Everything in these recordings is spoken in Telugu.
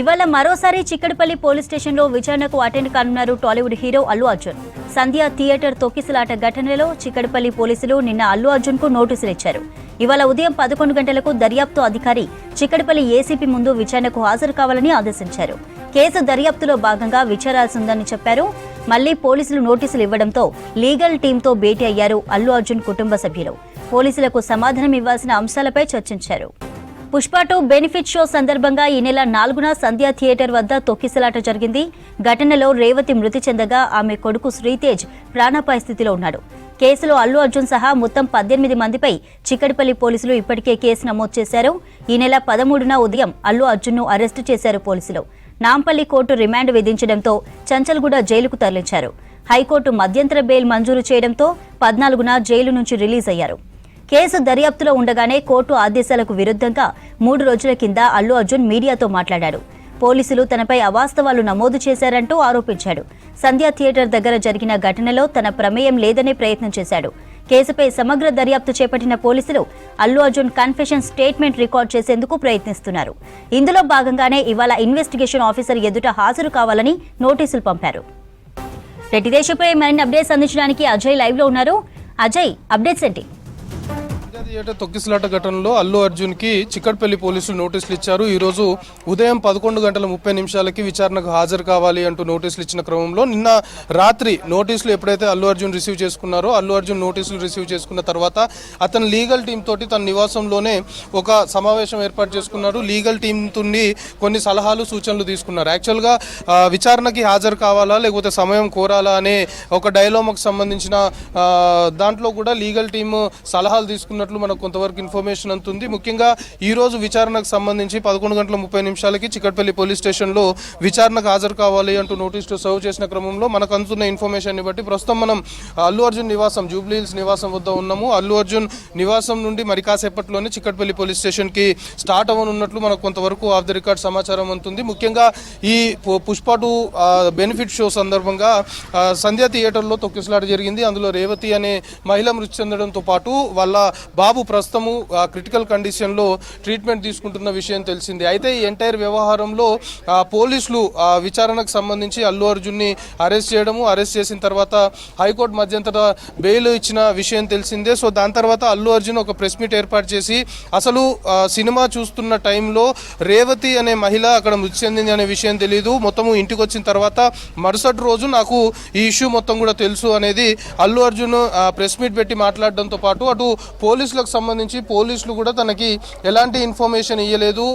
ఇవాళ మరోసారి చిక్కడపల్లి పోలీస్ స్టేషన్లో విచారణకు అటెండ్ కానున్నారు Tollywood hero Allu Arjun. Sandhya theatre తొక్కిసలాట ఘటనలో చిక్కడపల్లి పోలీసులు నిన్న అల్లు అర్జున్కు నోటీసులు ఇచ్చారు. ఇవాళ ఉదయం పదకొండు గంటలకు దర్యాప్తు అధికారి చిక్కడపల్లి ఏసీపీ ముందు విచారణకు హాజరు కావాలని ఆదేశించారు. కేసు దర్యాప్తులో భాగంగా విచారాల్సిందని చెప్పారు. మళ్ళీ పోలీసులు నోటీసులు ఇవ్వడంతో లీగల్ టీంతో భేటీ అయ్యారు అల్లు అర్జున్ కుటుంబ సభ్యులు. పోలీసులకు సమాధానం ఇవ్వాల్సిన అంశాలపై చర్చించారు. పుష్ప టూ బెనిఫిట్ షో సందర్భంగా ఈ నెల నాలుగున సంధ్యా థియేటర్ వద్ద తొక్కిసలాట జరిగింది. ఘటనలో రేవతి మృతి చెందగా ఆమె కొడుకు శ్రీతేజ్ ప్రాణాపాయ స్థితిలో ఉన్నాడు. కేసులో అల్లు అర్జున్ సహా మొత్తం పద్దెనిమిది మందిపై చిక్కడిపల్లి పోలీసులు ఇప్పటికే కేసు నమోదు చేశారు. ఈ నెల పదమూడున ఉదయం అల్లు అర్జున్ను అరెస్టు చేశారు పోలీసులు. నాంపల్లి కోర్టు రిమాండ్ విధించడంతో చంచల్గూడ జైలుకు తరలించారు. హైకోర్టు మధ్యంతర బెయిల్ మంజూరు చేయడంతో పద్నాలుగున జైలు నుంచి రిలీజ్ అయ్యారు. కేసు దర్యాప్తులో ఉండగానే కోర్టు ఆదేశాలకు విరుద్ధంగా మూడు రోజుల కింద అల్లు అర్జున్ మీడియాతో మాట్లాడాడు పోలీసులు తనపై అవాస్తవాలు నమోదు చేశారంటూ ఆరోపించాడు. సంధ్యా థియేటర్ దగ్గర జరిగిన ఘటనలో తన ప్రమేయం లేదనే ప్రయత్నం చేశాడు. కేసుపై సమగ్ర దర్యాప్తు చేపట్టిన పోలీసులు Allu Arjun confession statement record చేసేందుకు ప్రయత్నిస్తున్నారు. ఇందులో భాగంగానే ఇవాళ ఇన్వెస్టిగేషన్ ఆఫీసర్ ఎదుట హాజరు కావాలని నోటీసులు పంపారు. రెడ్డి దేశపై మరిన్ని అప్డేట్స్ అందించడానికి అజయ్ లైవ్లో ఉన్నారు. అజయ్ అప్డేట్స్ ఏంటి? థియేటర్ తొక్కిసలాట ఘటనలో అల్లు అర్జున్కి చిక్కడపల్లి పోలీసులు నోటీసులు ఇచ్చారు. ఈ రోజు ఉదయం పదకొండు గంటల ముప్పై నిమిషాలకి విచారణకు హాజరు కావాలి అంటూ నోటీసులు ఇచ్చిన క్రమంలో నిన్న రాత్రి నోటీసులు ఎప్పుడైతే అల్లు అర్జున్ రిసీవ్ చేసుకున్నారో అల్లు అర్జున్ నోటీసులు రిసీవ్ చేసుకున్న తర్వాత అతను లీగల్ టీం తోటి తన నివాసంలోనే ఒక సమావేశం ఏర్పాటు చేసుకున్నారు. లీగల్ టీం నుండి కొన్ని సలహాలు సూచనలు తీసుకున్నారు. యాక్చువల్గా విచారణకి హాజరు కావాలా లేకపోతే సమయం కోరాలా అనే ఒక డైలామాకు సంబంధించిన దాంట్లో కూడా లీగల్ టీము సలహాలు తీసుకున్నట్లు మనకు కొంతవరకు ఇన్ఫర్మేషన్ అంతుంది ముఖ్యంగా ఈ రోజు విచారణకు సంబంధించి పదకొండు గంటల ముప్పై నిమిషాలకి చిక్కట్పల్లి పోలీస్ స్టేషన్లో విచారణకు హాజరు కావాలి అంటూ నోటీసులు సర్వ్ చేసిన క్రమంలో మనకు అందుతున్న ఇన్ఫర్మేషన్ బట్టి ప్రస్తుతం మనం అల్లు అర్జున్ నివాసం జూబ్లీహిల్స్ నివాసం వద్ద ఉన్నాము. అల్లు అర్జున్ నివాసం నుండి మరి కాసేపట్లోనే చిక్కట్పల్లి పోలీస్ స్టేషన్కి స్టార్ట్ అవ్వనున్నట్లు మనకు కొంతవరకు ఆఫ్ ది రికార్డ్ సమాచారం అందుతుంది. ముఖ్యంగా ఈ పుష్ప టూ బెనిఫిట్ షో సందర్భంగా సంధ్యా థియేటర్లో తొక్కిసలాట జరిగింది. అందులో రేవతి అనే మహిళ మృతి చెందడంతో పాటు వాళ్ళ బాబు ప్రస్తుతము క్రిటికల్ కండిషన్లో ట్రీట్మెంట్ తీసుకుంటున్న విషయం తెలిసింది. అయితే ఈ ఎంటైర్ వ్యవహారంలో పోలీసులు విచారణకు సంబంధించి అల్లు అర్జున్ని అరెస్ట్ చేయడము అరెస్ట్ చేసిన తర్వాత హైకోర్టు మధ్యంతర బెయిల్ ఇచ్చిన విషయం తెలిసిందే. సో దాని తర్వాత అల్లు అర్జున్ ఒక ప్రెస్ మీట్ ఏర్పాటు చేసి అసలు సినిమా చూస్తున్న టైంలో రేవతి అనే మహిళ అక్కడ మృతి చెందింది అనే విషయం తెలియదు మొత్తము ఇంటికి వచ్చిన తర్వాత మరుసటి రోజు నాకు ఈ ఇష్యూ మొత్తం కూడా తెలుసు అనేది అల్లు అర్జున్ ప్రెస్ మీట్ పెట్టి మాట్లాడడంతో పాటు అటు పోలీసులకు సంబంధించి పోలీసులు కూడా తనకి ఎలాంటి ఇన్ఫర్మేషన్ ఇవ్వలేదు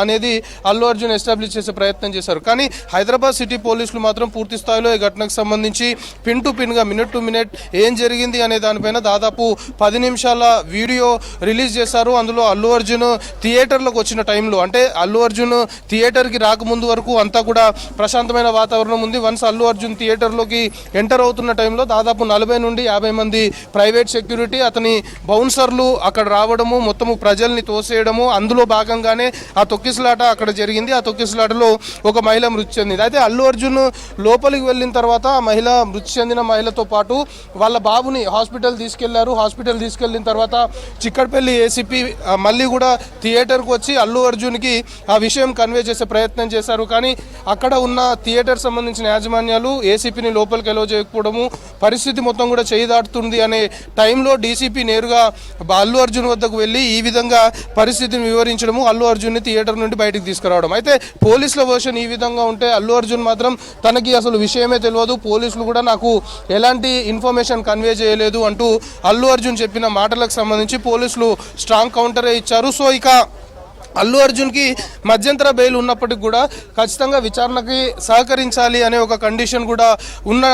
అనేది అల్లు అర్జున్ ఎస్టాబ్లిష్ చేసే ప్రయత్నం చేశారు. కానీ హైదరాబాద్ సిటీ పోలీసులు మాత్రం పూర్తి స్థాయిలో ఈ ఘటనకు సంబంధించి పిన్ టు పిన్గా మినిట్ టు మినిట్ ఏం జరిగింది అనే దానిపైన దాదాపు పది నిమిషాల వీడియో రిలీజ్ చేశారు. అందులో అల్లు అర్జున్ థియేటర్లకు వచ్చిన టైంలో అంటే అల్లు అర్జున్ థియేటర్కి రాకముందు వరకు అంతా కూడా ప్రశాంతమైన వాతావరణం ఉంది. వన్స్ అల్లు అర్జున్ థియేటర్లోకి ఎంటర్ అవుతున్న టైంలో దాదాపు నలభై నుండి యాభై మంది ప్రైవేట్ సెక్యూరిటీ అతని బౌన్సర్లు అక్కడ రావడము మొత్తము ప్రజల్ని తోసేయడము అందులో భాగంగానే ఆ తొక్కిసలాట అక్కడ జరిగింది. ఆ తొక్కిసలాటలో ఒక మహిళ మృతి చెందింది. అయితే అల్లు అర్జున్ లోపలికి వెళ్ళిన తర్వాత ఆ మహిళ మృతి చెందిన మహిళతో పాటు వాళ్ళ బాబుని హాస్పిటల్ తీసుకెళ్ళారు. హాస్పిటల్ తీసుకెళ్ళిన తర్వాత చిక్కడపల్లి ఏసీపీ మళ్ళీ కూడా థియేటర్కి వచ్చి అల్లు అర్జున్కి ఆ విషయం కన్వే చేసే ప్రయత్నం చేశారు. కానీ అక్కడ ఉన్న థియేటర్ సంబంధించిన యాజమాన్యాలు ఏసీపీని లోపలికి ఎలో చేయకపోవడము పరిస్థితి మొత్తం కూడా చేయి దాటుతుంది అనే టైంలో డీసీపీ నేరుగా అల్లు అర్జున్ వద్దకు వెళ్ళి ఈ విధంగా పరిస్థితిని వివరించడము అల్లు అర్జున్ని థియేటర్ నుండి బయటకు తీసుకురావడం. అయితే పోలీసుల వర్షన్ ఈ విధంగా ఉంటే అల్లు అర్జున్ మాత్రం తనకి అసలు విషయమే తెలియదు. పోలీసులు కూడా నాకు ఎలాంటి ఇన్ఫర్మేషన్ కన్వే చేయలేదు అంటూ అల్లు అర్జున్ చెప్పిన మాటలకు సంబంధించి పోలీసులు స్ట్రాంగ్ కౌంటరే ఇచ్చారు. సో ఇక అల్లు అర్జున్కి మధ్యంతర బెయిల్ ఉన్నప్పటికి కూడా ఖచ్చితంగా విచారణకి సహకరించాలి అనే ఒక కండిషన్ కూడా ఉన్న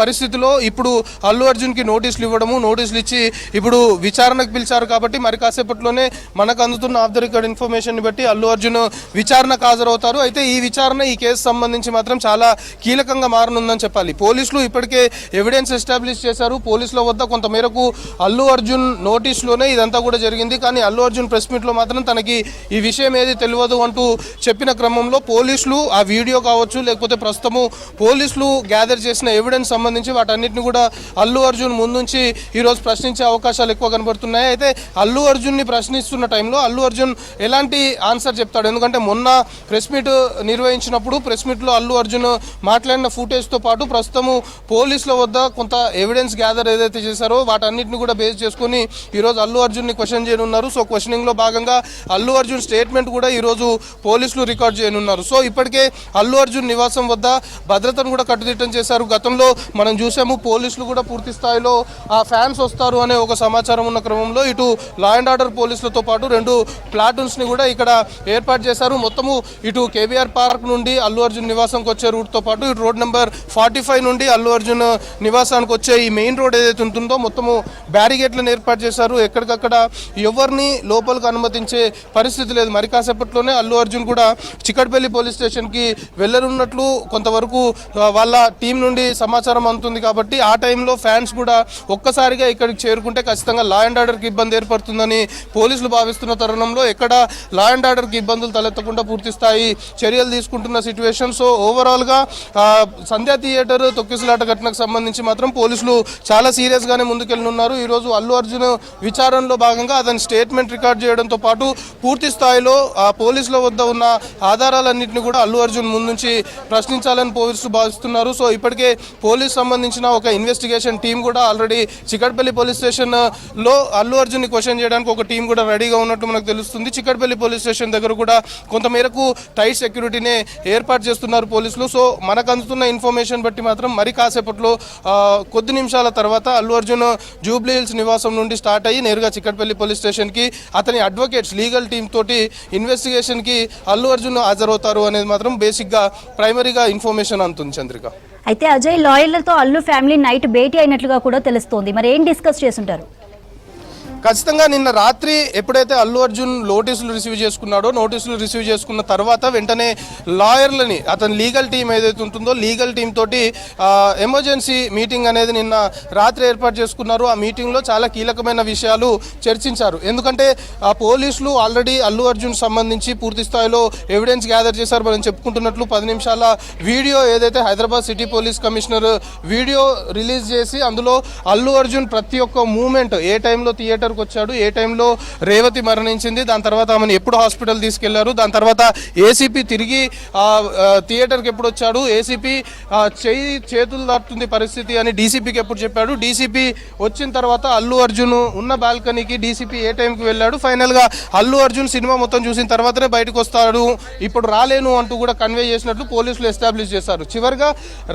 పరిస్థితిలో ఇప్పుడు అల్లు అర్జున్కి నోటీసులు ఇవ్వడము నోటీసులు ఇచ్చి ఇప్పుడు విచారణకు పిలిచారు కాబట్టి మరి కాసేపట్లోనే మనకు అందుతున్న ఆఫ్ ద రికార్డ్ ఇన్ఫర్మేషన్ బట్టి అల్లు అర్జున్ విచారణకు హాజరవుతారు. అయితే ఈ విచారణ ఈ కేసు సంబంధించి మాత్రం చాలా కీలకంగా మారనుందని చెప్పాలి. పోలీసులు ఇప్పటికే ఎవిడెన్స్ ఎస్టాబ్లిష్ చేశారు. పోలీసుల వద్ద కొంత మేరకు అల్లు అర్జున్ నోటీసులోనే ఇదంతా కూడా జరిగింది. కానీ అల్లు అర్జున్ ప్రెస్ మీట్లో మాత్రం తనకి ఈ విషయం ఏది తెలియదు అంటూ చెప్పిన క్రమంలో పోలీసులు ఆ వీడియో కావచ్చు లేకపోతే ప్రస్తుతము పోలీసులు గ్యాదర్ చేసిన ఎవిడెన్స్ సంబంధించి వాటన్నిటిని కూడా అల్లు అర్జున్ ముందుంచి ఈరోజు ప్రశ్నించే అవకాశాలు ఎక్కువ కనబడుతున్నాయి. అయితే అల్లు అర్జున్ని ప్రశ్నిస్తున్న టైంలో అల్లు అర్జున్ ఎలాంటి ఆన్సర్ చెప్తాడు? ఎందుకంటే మొన్న ప్రెస్ మీట్ నిర్వహించినప్పుడు ప్రెస్ మీట్లో అల్లు అర్జున్ మాట్లాడిన ఫుటేజ్తో పాటు ప్రస్తుతము పోలీసుల వద్ద కొంత ఎవిడెన్స్ గ్యాదర్ ఏదైతే చేశారో వాటన్నిటిని కూడా బేస్ చేసుకుని ఈరోజు అల్లు అర్జున్ని క్వశ్చన్ చేయనున్నారు. సో క్వశ్చనింగ్లో భాగంగా అల్లు అర్జున్ స్టేట్మెంట్ కూడా ఈరోజు పోలీసులు రికార్డ్ చేయనున్నారు. సో ఇప్పటికే అల్లు అర్జున్ నివాసం వద్ద భద్రతను కూడా కట్టుదిట్టం చేశారు. గతంలో మనం చూసాము పోలీసులు కూడా పూర్తి స్థాయిలో ఆ ఫ్యాన్స్ వస్తారు అనే ఒక సమాచారం ఉన్న క్రమంలో ఇటు లా అండ్ ఆర్డర్ పోలీసులతో పాటు రెండు ప్లాటూన్స్ని కూడా ఇక్కడ ఏర్పాటు చేశారు. మొత్తము ఇటు కేబీఆర్ పార్క్ నుండి అల్లు అర్జున్ నివాసంకి వచ్చే రూట్తో పాటు ఇటు రోడ్ నెంబర్ ఫార్టీ ఫైవ్ నుండి అల్లు అర్జున్ నివాసానికి వచ్చే ఈ మెయిన్ రోడ్ ఏదైతే ఉంటుందో మొత్తము బ్యారిగేట్లను ఏర్పాటు చేశారు. ఎక్కడికక్కడ ఎవరిని లోపలికి అనుమతించే పరిస్థితి పరిస్థితి లేదు. మరి కాసేపట్లోనే అల్లు అర్జున్ కూడా చిక్కడపల్లి పోలీస్ స్టేషన్కి వెళ్ళనున్నట్లు కొంతవరకు వాళ్ళ టీం నుండి సమాచారం అందుతుంది కాబట్టి ఆ టైంలో ఫ్యాన్స్ కూడా ఒక్కసారిగా ఇక్కడికి చేరుకుంటే ఖచ్చితంగా లా అండ్ ఆర్డర్కి ఇబ్బంది ఏర్పడుతుందని పోలీసులు భావిస్తున్న తరుణంలో ఎక్కడ లా అండ్ ఆర్డర్కి ఇబ్బందులు తలెత్తకుండా పూర్తి స్థాయి చర్యలు తీసుకుంటున్న సిచ్యువేషన్ సో ఓవరాల్గా సంధ్యా థియేటర్ తొక్కిసలాట ఘటనకు సంబంధించి మాత్రం పోలీసులు చాలా సీరియస్గానే ముందుకెళ్ళనున్నారు. ఈరోజు అల్లు అర్జున్ విచారణలో భాగంగా అతని స్టేట్మెంట్ రికార్డ్ చేయడంతో పాటు పూర్తి పూర్తి స్థాయిలో ఆ పోలీసుల వద్ద ఉన్న ఆధారాలన్నింటినీ కూడా అల్లు అర్జున్ ముందుంచి ప్రశ్నించాలని పోలీసులు భావిస్తున్నారు. సో ఇప్పటికే పోలీస్ సంబంధించిన ఒక ఇన్వెస్టిగేషన్ టీం కూడా ఆల్రెడీ చికట్పల్లి పోలీస్ స్టేషన్లో అల్లు అర్జున్ని క్వశ్చన్ చేయడానికి ఒక టీం కూడా రెడీగా ఉన్నట్టు మనకు తెలుస్తుంది. చికట్పల్లి పోలీస్ స్టేషన్ దగ్గర కూడా కొంతమేరకు టైట్ సెక్యూరిటీనే ఏర్పాటు చేస్తున్నారు పోలీసులు. సో మనకు అందుతున్న ఇన్ఫర్మేషన్ బట్టి మాత్రం మరి కాసేపట్లో కొద్ది నిమిషాల తర్వాత అల్లు అర్జున్ జూబ్లీ హిల్స్ నివాసం నుండి స్టార్ట్ అయ్యి నేరుగా చిక్కట్పల్లి పోలీస్ స్టేషన్కి అతని అడ్వకేట్స్ లీగల్ టీమ్ తోటి ఇన్వెస్టిగేషన్కి అల్లు అర్జున్ హాజరవుతారు అనేది మాత్రం బేసిక్గా ప్రైమరీగా ఇన్ఫర్మేషన్ అందుతుంది చంద్రిక. అయితే అజయ్ లాయర్లతో అల్లు ఫ్యామిలీ నైట్ భేటీ అయినట్లుగా కూడా తెలుస్తోంది. మరి ఏం డిస్కస్ చేస్తుంటారు? ఖచ్చితంగా నిన్న రాత్రి ఎప్పుడైతే అల్లు అర్జున్ నోటీసులు రిసీవ్ చేసుకున్నాడో నోటీసులు రిసీవ్ చేసుకున్న తర్వాత వెంటనే లాయర్లని అతని లీగల్ టీం ఏదైతే ఉంటుందో లీగల్ టీం తోటి ఎమర్జెన్సీ మీటింగ్ అనేది నిన్న రాత్రి ఏర్పాటు చేసుకున్నారు. ఆ మీటింగ్లో చాలా కీలకమైన విషయాలు చర్చించారు. ఎందుకంటే ఆ పోలీసులు ఆల్రెడీ అల్లు అర్జున్ సంబంధించి పూర్తి స్థాయిలో ఎవిడెన్స్ గ్యాదర్ చేశారు. మనం చెప్పుకుంటున్నట్లు పది నిమిషాల వీడియో ఏదైతే Hyderabad city police commissioner video release చేసి అందులో అల్లు అర్జున్ ప్రతి ఒక్క మూమెంట్ ఏ టైంలో థియేటర్ థియేటర్కి వచ్చాడు. ఏ టైంలో రేవతి మరణించింది దాని తర్వాత ఆమెను ఎప్పుడు హాస్పిటల్ తీసుకెళ్ళారు దాని తర్వాత ఏసీపీ తిరిగి థియేటర్కి ఎప్పుడు వచ్చాడు ఏసీపీ చేయి చేతులు దాటుతుంది పరిస్థితి అని డీసీపీకి ఎప్పుడు చెప్పాడు. డీసీపీ వచ్చిన తర్వాత అల్లు అర్జున్ ఉన్న బాల్కనీకి డీసీపీ ఏ టైంకి వెళ్ళాడు? ఫైనల్గా అల్లు అర్జున్ సినిమా మొత్తం చూసిన తర్వాతనే బయటకు వస్తాడు ఇప్పుడు రాలేను అంటూ కూడా కన్వే చేసినట్లు పోలీసులు ఎస్టాబ్లిష్ చేశారు. చివరిగా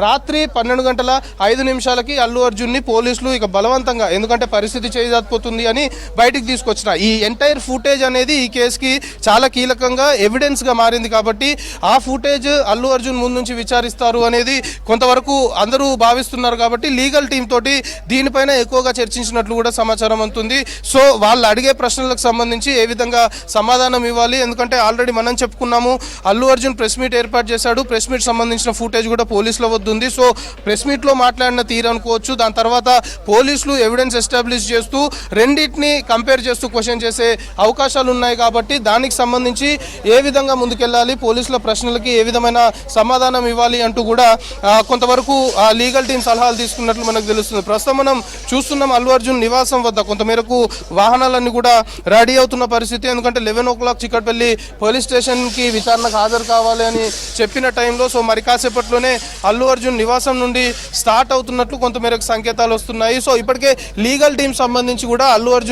రాత్రి పన్నెండు గంటల ఐదు నిమిషాలకి అల్లు అర్జున్ని పోలీసులు ఇక బలవంతంగా ఎందుకంటే పరిస్థితి చేయజారిపోతుంది అని బయటికి తీసుకొచ్చిన. ఈ ఎంటైర్ ఫుటేజ్ అనేది ఈ కేసుకి చాలా కీలకంగా ఎవిడెన్స్గా మారింది కాబట్టి ఆ ఫుటేజ్ అల్లు అర్జున్ ముందు నుంచి విచారిస్తారు అనేది కొంతవరకు అందరూ భావిస్తున్నారు కాబట్టి లీగల్ టీం తోటి దీనిపైన ఎక్కువగా చర్చించినట్లు కూడా సమాచారం అందుతుంది. సో వాళ్ళు అడిగే ప్రశ్నలకు సంబంధించి ఏ విధంగా సమాధానం ఇవ్వాలి? ఎందుకంటే ఆల్రెడీ మనం చెప్పుకున్నాము అల్లు అర్జున్ ప్రెస్ మీట్ ఏర్పాటు చేశాడు. ప్రెస్ మీట్ సంబంధించిన ఫుటేజ్ కూడా పోలీసుల వద్ద ఉంది సో ప్రెస్ మీట్లో మాట్లాడిన తీరు అనుకోవచ్చు. దాని తర్వాత పోలీసులు ఎవిడెన్స్ ఎస్టాబ్లిష్ చేస్తూ రెండింటిని కంపేర్ చేస్తూ క్వశ్చన్ చేసే అవకాశాలు ఉన్నాయి కాబట్టి దానికి సంబంధించి ఏ విధంగా ముందుకెళ్ళాలి పోలీసుల ప్రశ్నలకి ఏ విధమైన సమాధానం ఇవ్వాలి అంటూ కూడా కొంతవరకు లీగల్ టీం సలహాలు తీసుకున్నట్లు మనకు తెలుస్తుంది. ప్రస్తుతం మనం చూస్తున్నాం అల్లు అర్జున్ నివాసం వద్ద. కొంతమేరకు వాహనాలన్నీ కూడా రెడీ అవుతున్న పరిస్థితి. ఎందుకంటే eleven o'clock Chikkadpally police స్టేషన్కి విచారణకు హాజరు కావాలి అని చెప్పిన టైంలో సో మరి కాసేపట్లోనే అల్లు అర్జున్ నివాసం నుండి స్టార్ట్ అవుతున్నట్లు కొంతమేరకు సంకేతాలు వస్తున్నాయి. సో ఇప్పటికే లీగల్ టీం సంబంధించి కూడా అల్లు అర్జున్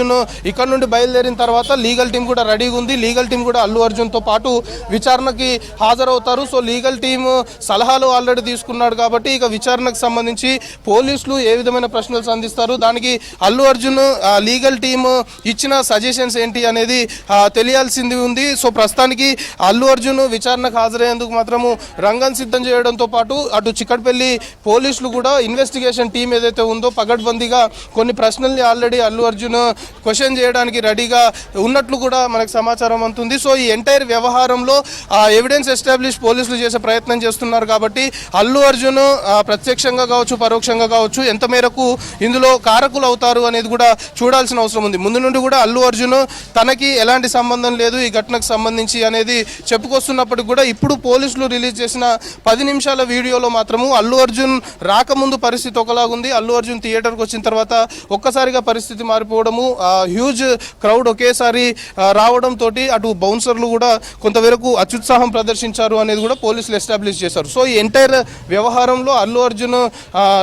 ఇక్కడ నుండి బయలుదేరిన తర్వాత లీగల్ టీం కూడా రెడీగా ఉంది. లీగల్ టీం కూడా అల్లు అర్జున్తో పాటు విచారణకి హాజరవుతారు. సో లీగల్ టీం సలహాలు ఆల్రెడీ తీసుకున్నాడు కాబట్టి ఇక విచారణకు సంబంధించి పోలీసులు ఏ విధమైన ప్రశ్నలు సంధిస్తారు? దానికి అల్లు అర్జున్ లీగల్ టీం ఇచ్చిన సజెషన్స్ ఏంటి అనేది తెలియాల్సింది ఉంది. సో ప్రస్తుతానికి అల్లు అర్జున్ విచారణకు హాజరయ్యేందుకు మాత్రము రంగం సిద్ధం చేయడంతో పాటు అటు చిక్కడపల్లి పోలీసులు కూడా ఇన్వెస్టిగేషన్ టీం ఏదైతే ఉందో పగడ్బందీగా కొన్ని ప్రశ్నల్ని ఆల్రెడీ అల్లు అర్జున్ క్వశ్చన్ చేయడానికి రెడీగా ఉన్నట్లు కూడా మనకు సమాచారం అందుతుంది. సో ఈ ఎంటైర్ వ్యవహారంలో ఎవిడెన్స్ ఎస్టాబ్లిష్ పోలీసులు చేసే ప్రయత్నం చేస్తున్నారు కాబట్టి అల్లు అర్జున్ ప్రత్యక్షంగా కావచ్చు పరోక్షంగా కావచ్చు ఎంత మేరకు ఇందులో కారకులు అవుతారు అనేది కూడా చూడాల్సిన అవసరం ఉంది. ముందు నుండి కూడా అల్లు అర్జున్ తనకి ఎలాంటి సంబంధం లేదు ఈ ఘటనకు సంబంధించి అనేది చెప్పుకొస్తున్నప్పటికీ కూడా ఇప్పుడు పోలీసులు రిలీజ్ చేసిన పది నిమిషాల వీడియోలో మాత్రము అల్లు అర్జున్ రాకముందు పరిస్థితి ఒకలాగుంది. అల్లు అర్జున్ థియేటర్కి వచ్చిన తర్వాత ఒక్కసారిగా పరిస్థితి మారిపోవడము హ్యూజ్ క్రౌడ్ ఒకేసారి రావడంతో అటు బౌన్సర్లు కూడా కొంతవరకు అత్యుత్సాహం ప్రదర్శించారు అనేది కూడా పోలీసులు ఎస్టాబ్లిష్ చేశారు. సో ఈ ఎంటైర్ వ్యవహారంలో అల్లు అర్జున్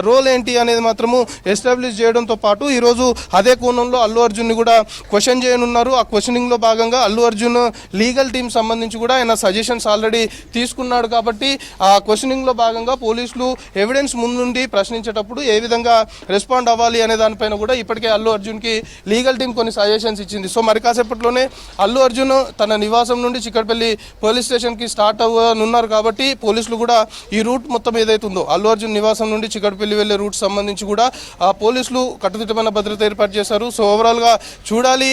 రోల్ ఏంటి అనేది మాత్రము ఎస్టాబ్లిష్ చేయడంతో పాటు ఈరోజు అదే కోణంలో అల్లు అర్జున్ని కూడా క్వశ్చన్ చేయనున్నారు. ఆ క్వశ్చనింగ్లో భాగంగా అల్లు అర్జున్ లీగల్ టీం సంబంధించి కూడా ఆయన సజెషన్స్ ఆల్రెడీ తీసుకున్నాడు కాబట్టి ఆ క్వశ్చనింగ్లో భాగంగా పోలీసులు ఎవిడెన్స్ ముందుండి ప్రశ్నించేటప్పుడు ఏ విధంగా రెస్పాండ్ అవ్వాలి అనే దానిపైన కూడా ఇప్పటికే అల్లు అర్జున్కి లీగల్ టీం కొన్ని సజెషన్స్ ఇచ్చింది. సో మరి కాసేపట్లోనే అల్లు అర్జున్ తన నివాసం నుండి చిక్కడపల్లి పోలీస్ స్టేషన్కి స్టార్ట్ అవ్వనున్నారు కాబట్టి పోలీసులు కూడా ఈ రూట్ మొత్తం ఏదైతే ఉందో అల్లు అర్జున్ నివాసం నుండి చిక్కడపల్లి వెళ్ళే రూట్ సంబంధించి కూడా ఆ పోలీసులు కట్టుదిట్టమైన భద్రత ఏర్పాటు చేశారు. సో ఓవరాల్గా చూడాలి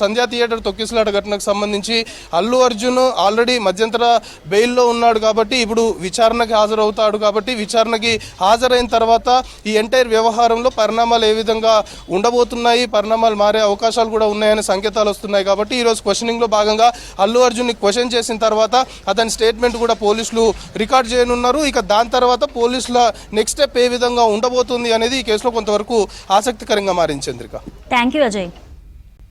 సంధ్యా థియేటర్ తొక్కిసలాట ఘటనకు సంబంధించి అల్లు అర్జున్ ఆల్రెడీ మధ్యంతర బెయిల్లో ఉన్నాడు కాబట్టి ఇప్పుడు విచారణకి హాజరవుతాడు కాబట్టి విచారణకి హాజరైన తర్వాత ఈ ఎంటైర్ వ్యవహారంలో పరిణామాలు ఏ విధంగా ఉండబోతున్నాయి పరిణామాలు మారే అవకాశాలు కూడా ఉన్నాయనే సంకేతాలు వస్తున్నాయి కాబట్టి ఈరోజు క్వశ్చనింగ్లో భాగంగా అల్లు అర్జున్ని క్వశ్చన్ చేసిన తర్వాత అతని స్టేట్మెంట్ కూడా పోలీసులు రికార్డ్ చేయనున్నారు. ఇక దాని తర్వాత పోలీసుల నెక్స్ట్ స్టెప్ ఏ విధంగా ఉండబోతుంది అనేది ఈ కేసులో కొంతవరకు ఆసక్తికరంగా మారింది చంద్రిక. Thank you Ajay